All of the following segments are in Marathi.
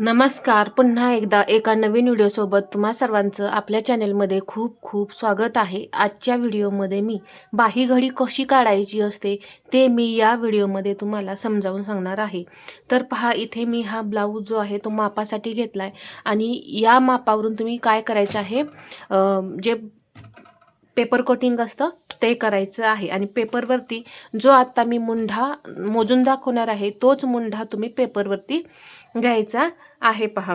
नमस्कार. पुन्हा एकदा एका नवीन व्हिडिओसोबत तुम्हा सर्वांचं आपल्या चॅनेलमध्ये खूप खूप स्वागत आहे. आजच्या व्हिडिओमध्ये मी बाही घडी कशी काढायची असते ते मी या व्हिडिओमध्ये तुम्हाला समजावून सांगणार आहे. तर पहा इथे मी हा ब्लाऊज जो आहे तो मापासाठी घेतला आहे आणि या मापावरून तुम्ही काय करायचं आहे? जे पेपर कोटिंग असतं ते करायचं आहे आणि पेपरवरती जो आत्ता मी मुंढा मोजून दाखवणार आहे तोच मुंढा तुम्ही पेपरवरती घ्यायचा. आहे पहा.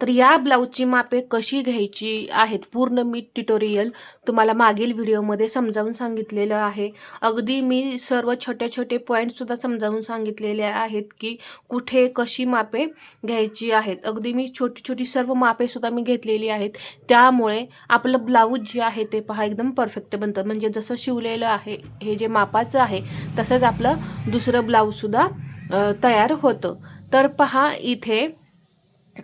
तर या ब्लाऊजची मापे कशी घ्यायची आहेत? पूर्ण मी ट्युटोरियल तुम्हाला मागील व्हिडिओमध्ये समजावून सांगितलेलं आहे. अगदी मी सर्व छोटे छोटे पॉईंटसुद्धा समजावून सांगितलेले आहेत की कुठे कशी मापे घ्यायची आहेत. अगदी मी छोटी छोटी सर्व मापेसुद्धा मी घेतलेली आहेत. त्यामुळे आपलं ब्लाऊज जे आहे ते पहा एकदम परफेक्ट बनतं. म्हणजे जसं शिवलेलं आहे हे जे मापाचं आहे तसंच आपलं दुसरं ब्लाऊजसुद्धा तयार होतं. तर पहा इथे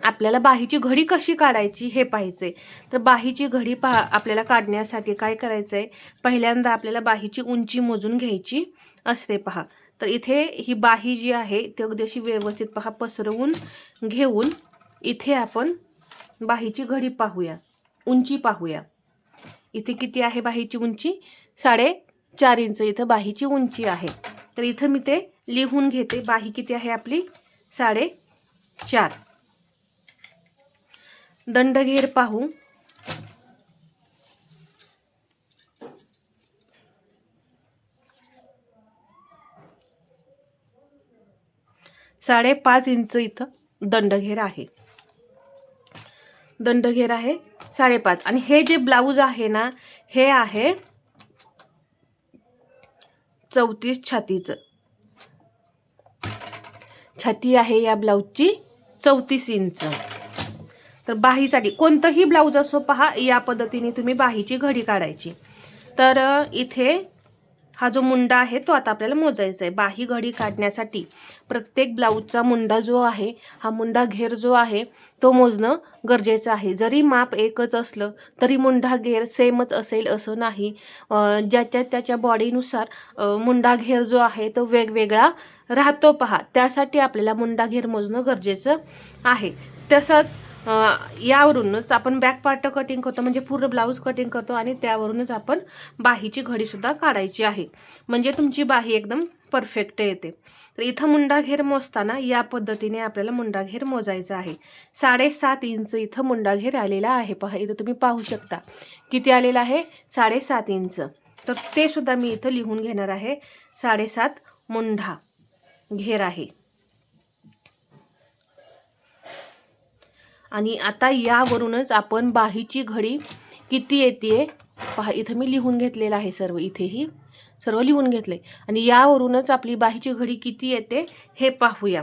आपल्याला बाहीची घडी कशी काढायची हे पाहायचे तर बाहीची घडी पहा आपल्याला काढण्यासाठी काय करायचं आहे पहिल्यांदा आपल्याला बाहीची उंची मोजून घ्यायची असते पहा. तर इथे ही बाही जी आहे ती अगदी अशी व्यवस्थित पहा पसरवून घेऊन इथे आपण बाहीची घडी पाहूया. उंची पाहूया. इथे किती आहे बाहीची उंची? साडे चार इंच. इथं बाहीची उंची आहे. तर इथं मी ते लिहून घेते. बाही किती आहे आपली? साडे चार. दंडघेर पाहू. साडेपाच इंच इथं दंडघेर आहे. दंडघेर आहे साडेपाच आणि हे जे ब्लाऊज आहे ना हे आहे चौतीस छातीचं. छाती आहे या ब्लाऊजची चौतीस इंच. तर बाहीसाठी कोणतंही ब्लाऊज असो पहा या पद्धतीने तुम्ही बाहीची घडी काढायची. तर इथे हा जो मुंडा आहे तो आता आपल्याला मोजायचा आहे. बाही घडी काढण्यासाठी प्रत्येक ब्लाऊजचा मुंडा जो आहे हा मुंडा घेर जो आहे तो मोजणं गरजेचं आहे. जरी माप एकच असलं तरी मुंडा घेर सेमच असेल असं नाही. ज्याच्या त्याच्या बॉडीनुसार मुंडा घेर जो आहे तो वेगवेगळा राहतो पहा. त्यासाठी आपल्याला मुंडा घेर मोजणं गरजेचं आहे. तसंच यावरूनच आपण बॅक पार्ट कटिंग करतो म्हणजे पूर्ण ब्लाऊज कटिंग करतो आणि त्यावरूनच आपण बाहीची घडीसुद्धा काढायची आहे. म्हणजे तुमची बाही एकदम परफेक्ट येते. तर इथं मुंडा घेर मोजताना या पद्धतीने आपल्याला मुंडा घेर मोजायचा आहे. साडेसात इंच इथं मुंडा घेर आलेला आहे. पहा इथं तुम्ही पाहू शकता. किती आलेला आहे? साडेसात इंच. तर ते सुद्धा मी इथं लिहून घेणार आहे. साडेसात मुंढा घेर आहे. आणि आता यावरूनच आपण बाहीची घडी किती येते पहा इथं मी लिहून घेतलेलं आहे सर्व इथेही सर्व लिहून घेतले आणि यावरूनच आपली बाहीची घडी किती येते हे पाहूया.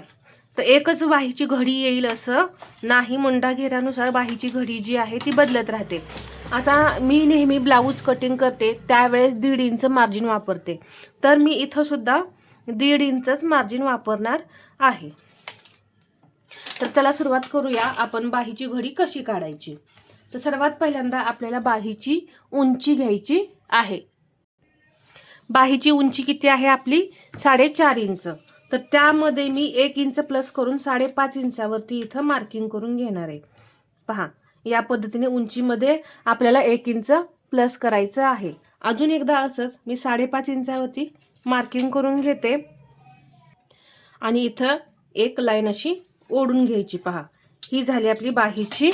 तर एकच बाहीची घडी येईल असं नाही मुंडा घेरानुसार बाहीची घडी जी आहे ती बदलत राहते. आता मी नेहमी ब्लाऊज कटिंग करते त्यावेळेस दीड इंच मार्जिन वापरते. तर मी इथंसुद्धा दीड इंचच मार्जिन वापरणार आहे. तर त्याला सुरुवात करूया आपण बाहीची घडी कशी काढायची. तर सर्वात पहिल्यांदा आपल्याला बाहीची उंची घ्यायची आहे. बाहीची उंची किती आहे आपली? साडेचार इंच. तर त्यामध्ये मी एक इंच प्लस करून साडेपाच इंचावरती इथं मार्किंग करून घेणार आहे. पहा या पद्धतीने उंचीमध्ये आपल्याला एक इंच प्लस करायचं आहे. अजून एकदा असंच मी साडेपाच इंचावरती मार्किंग करून घेते. आणि इथं एक लाईन अशी ओढून घ्यायची. पहा ही झाली आपली बाहीची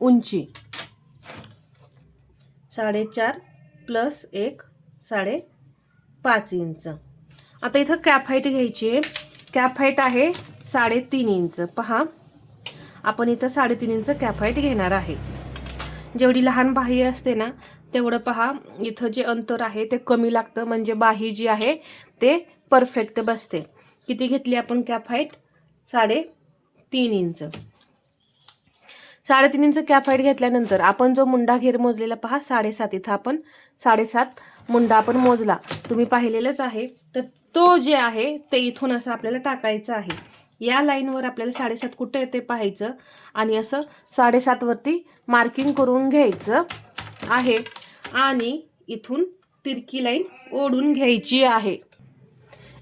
उंची. साडेचार प्लस एक साडे पाच इंच. आता इथं कॅप हाईट घ्यायची आहे. कॅप हाईट आहे साडेतीन इंच. पहा आपण इथं साडेतीन इंच कॅप हाईट घेणार आहे. जेवढी लहान बाही असते ना तेवढं पहा इथं जे अंतर आहे ते कमी लागतं. म्हणजे बाही जी आहे ते परफेक्ट बसते. किती घेतली आपण कॅप हाईट साडे तीन इंच. साडेतीन इंच कॅप हाईट घेतल्यानंतर आपण जो मुंडा घेर मोजलेला पहा साडेसात. इथं आपण साडेसात मुंडा आपण मोजला. तुम्ही पाहिलेलंच आहे. तर तो जे आहे ते इथून असं आपल्याला टाकायचं आहे. या लाईनवर आपल्याला साडेसात कुठं येते पाहायचं आणि असं साडेसातवरती मार्किंग करून घ्यायचं आहे आणि इथून तिरकी लाईन ओढून घ्यायची आहे.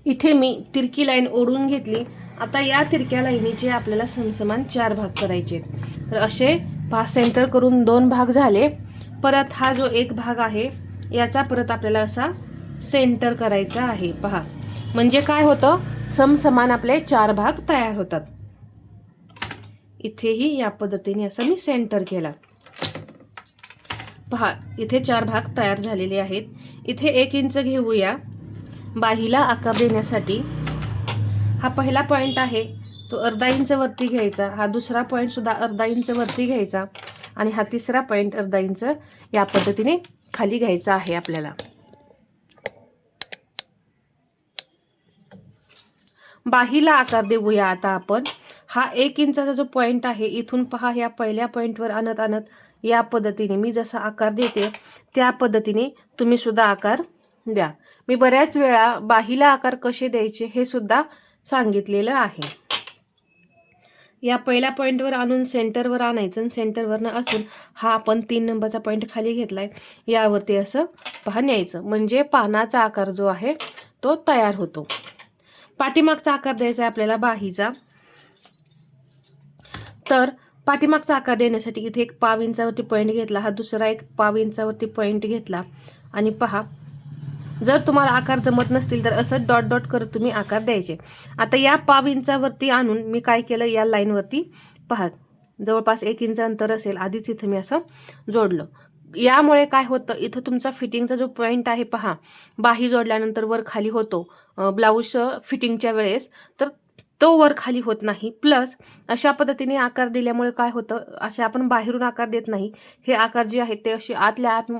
इथे मी तिरकी लाईन ओढून घेतली. आता या तिरक्या लाईनीचे आपल्याला समसमान चार भाग करायचे तर असे पाच सेंटर करून दोन भाग झाले. परत हा जो एक भाग आहे याचा परत आपल्याला असा सेंटर करायचा आहे. पहा. म्हणजे काय होतं? समसमान आपले चार भाग तयार होतात. इथेही या पद्धतीने असं मी सेंटर केला. पहा इथे चार भाग तयार झालेले आहेत. इथे एक इंच घेऊया. बाहीला आकार देण्यासाठी हा पहिला पॉईंट आहे. तो अर्धा इंच वरती घ्यायचा. हा दुसरा पॉईंट सुद्धा अर्धा इंच वरती घ्यायचा. आणि हा तिसरा पॉईंट अर्धा इंच या पद्धतीने खाली घ्यायचा आहे आपल्याला. बाहीला आकार देऊया आता आपण. हा एक इंचाचा जो पॉईंट आहे इथून पहा ह्या पहिल्या पॉईंटवर आणत आणत या पद्धतीने मी जसा आकार देते त्या पद्धतीने तुम्ही सुद्धा आकार द्या. मी बऱ्याच वेळा बाहीला आकार कसे द्यायचे हे सुद्धा सांगितलेलं आहे. या पहिल्या पॉईंटवर आणून सेंटरवर आणायचं आणि सेंटरवरनं असून हा आपण तीन नंबरचा पॉईंट खाली घेतलाय. यावरती असं पहा न्यायचं म्हणजे पानाचा आकार जो आहे तो तयार होतो. पाठीमागचा आकार द्यायचा आहे आपल्याला बाहीचा. तर पाठीमागचा आकार देण्यासाठी इथे एक पाव इंचावरती पॉईंट घेतला. हा दुसरा एक पाव इंचावरती पॉईंट घेतला. आणि पहा जर तुम्हाला आकार जमत नसतील तर असं डॉट डॉट करत तुम्ही आकार द्यायचे. आता या पाव इंचावरती आणून मी काय केलं या लाईनवरती पहा जवळपास एक इंच अंतर असेल आधीच इथं मी असं जोडलं. यामुळे काय होतं इथं तुमचा फिटिंगचा जो पॉईंट आहे पहा बाही जोडल्यानंतर वर खाली होतो ब्लाऊज फिटिंगच्या वेळेस तर तो वर खाली होत नाही. प्लस अशा पद्धतीने आकार दिल्यामुळे काय होतं असे आपण बाहेरून आकार देत नाही. हे आकार जे आहेत ते असे आतल्या आत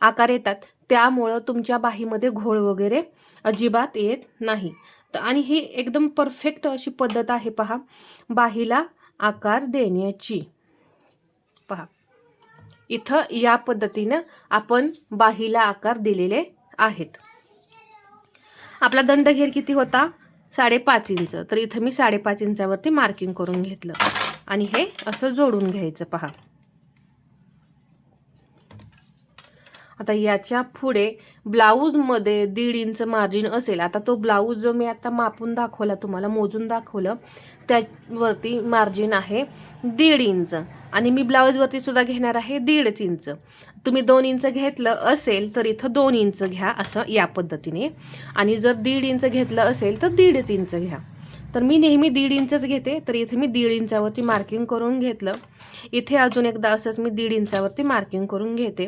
आकार येतात. त्यामुळं तुमच्या बाहीमध्ये घोळ वगैरे अजिबात येत नाही. तर आणि ही एकदम परफेक्ट अशी पद्धत आहे पहा बाहीला आकार देण्याची. पहा इथं या पद्धतीनं आपण बाहीला आकार दिलेले आहेत. आपला दंडघेर किती होता? साडेपाच इंच. तर इथं मी साडेपाच इंचावरती मार्किंग करून घेतलं. आणि हे असं जोडून घ्यायचं पहा. आता याच्यापुढे ब्लाऊजमध्ये दीड इंच मार्जिन असेल. आता तो ब्लाऊज जो मी आता मापून दाखवला तुम्हाला मोजून दाखवलं त्यावरती मार्जिन आहे दीड इंच आणि मी ब्लाऊजवरती सुद्धा घेणार आहे दीडच इंच तुम्ही दोन इंच घेतलं असेल तर इथं दोन इंच घ्या असं या पद्धतीने. आणि जर दीड इंच घेतलं असेल तर दीडच इंच घ्या. तर मी नेहमी दीड इंचच घेते तर इथे मी दीड इंचावरती मार्किंग करून घेतलं. इथे अजून एकदा असंच मी दीड इंचावरती मार्किंग करून घेते.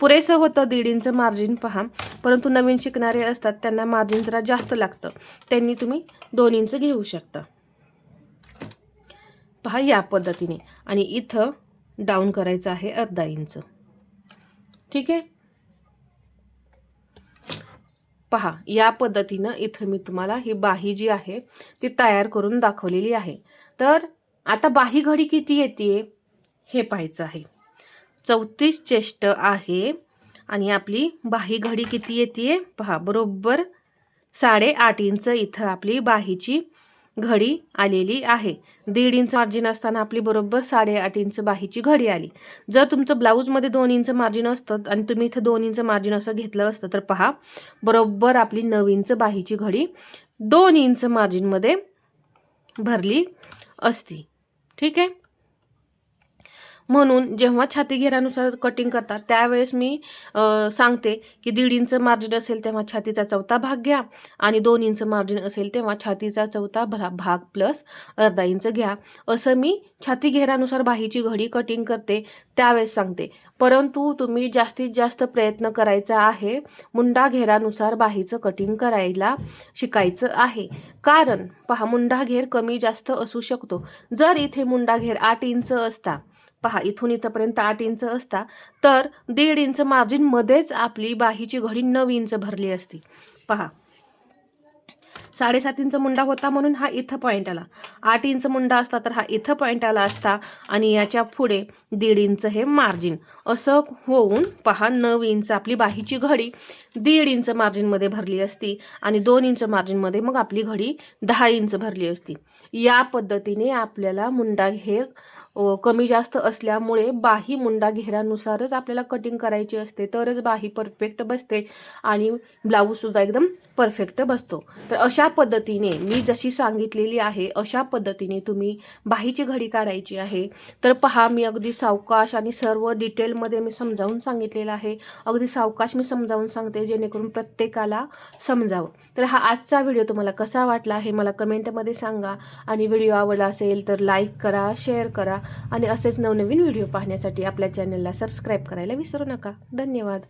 पुरेसं होतं दीड इंच मार्जिन पहा. परंतु नवीन शिकणारे असतात त्यांना मार्जिन जरा जास्त लागतं. त्यांनी तुम्ही दोन इंच घेऊ शकता. पहा या पद्धतीने. आणि इथं डाऊन करायचं आहे अर्धा इंच. ठीक आहे? पहा या पद्धतीनं इथं मी तुम्हाला ही बाही जी आहे ती तयार करून दाखवलेली आहे. तर आता बाही घडी किती येते हे पाहायचं आहे. चौतीस चेष्ट आहे. आणि आपली बाही घडी किती येते? पहा बरोबर साडेआठ इंच इथं आपली बाहीची घडी आलेली आहे. दीड इंच मार्जिन असताना आपली बरोबर साडेआठ इंच बाहीची घडी आली. जर तुमचं ब्लाऊजमध्ये दोन इंच मार्जिन असतं आणि तुम्ही इथं दोन इंच मार्जिन असं घेतलं असतं तर पहा बरोबर आपली नऊ इंच बाहीची घडी दोन इंच मार्जिनमध्ये भरली असती. ठीक आहे? म्हणून जेव्हा छाती घेरानुसार कटिंग करतात त्यावेळेस मी सांगते की दीड इंच मार्जिन असेल तेव्हा छातीचा चौथा भाग घ्या आणि दोन इंच मार्जिन असेल तेव्हा छातीचा चौथा भा भाग प्लस अर्धा इंच घ्या. असं मी छाती घेरानुसार बाहीची घडी कटिंग करते त्यावेळेस सांगते. परंतु तुम्ही जास्तीत जास्त प्रयत्न करायचा आहे मुंडा घेरानुसार बाहीचं कटिंग करायला शिकायचं आहे. कारण पहा मुंडा घेर कमी जास्त असू शकतो. जर इथे मुंडा घेर आठ इंच असता पहा इथून इथंपर्यंत आठ इंच असता तर दीड इंच मार्जिनमध्येच आपली बाहीची घडी नऊ इंच भरली असती. पहा. साडेसात इंच मुंडा होता म्हणून हा इथं पॉईंट आला. आठ इंच मुंडा असता तर हा इथं पॉईंट आला असता आणि याच्यापुढे दीड इंच हे मार्जिन. असं होऊन पहा नऊ इंच आपली बाहीची घडी दीड इंच मार्जिनमध्ये भरली असती आणि दोन इंच मार्जिनमध्ये मग आपली घडी दहा इंच भरली असती. या पद्धतीने आपल्याला मुंडा घेर कमी जास्त असल्यामुळे बाही मुंडा घेरानुसारच आपल्याला कटिंग करायची असते तरच बाही परफेक्ट बसते आणि ब्लाऊजसुद्धा एकदम परफेक्ट बसतो. तर अशा अशा पद्धतीने मी जशी सांगितलेली आहे अशा पद्धतीने तुम्ही बाहीची घडी काढायची आहे. तर पहा मी अगदी सावकाश आणि सर्व डिटेलमध्ये मी समजावून सांगितलेलं आहे. अगदी सावकाश मी समजावून सांगते जेणेकरून प्रत्येकाला समजावं. तर हा आजचा व्हिडिओ तुम्हाला कसा वाटला हे मला कमेंटमध्ये सांगा. आणि व्हिडिओ आवडला असेल तर लाईक करा शेअर करा. आणि असेच नवनवीन व्हिडिओ पाहण्यासाठी आपल्या चॅनलला सबस्क्राईब करायला विसरू नका. धन्यवाद.